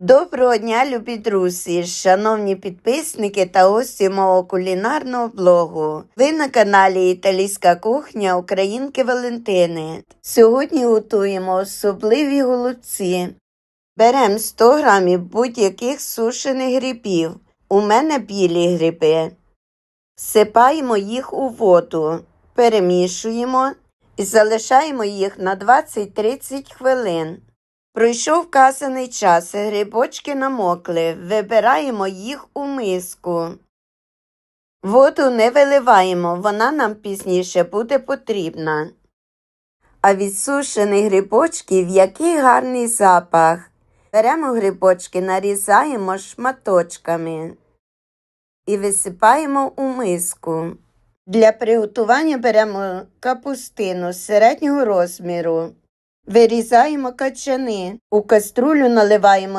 Доброго дня, любі друзі, шановні підписники та гості мого кулінарного блогу. Ви на каналі Італійська кухня Українки Валентини. Сьогодні готуємо особливі голубці. Беремо 100 грамів будь-яких сушених грибів. У мене білі гриби. Всипаємо їх у воду, перемішуємо і залишаємо їх на 20-30 хвилин. Пройшов вказаний час, грибочки намокли, вибираємо їх у миску. Воду не виливаємо, вона нам пізніше буде потрібна. А від сушених грибочків який гарний запах. Беремо грибочки, нарізаємо шматочками і висипаємо у миску. Для приготування беремо капустину середнього розміру. Вирізаємо качани. У каструлю наливаємо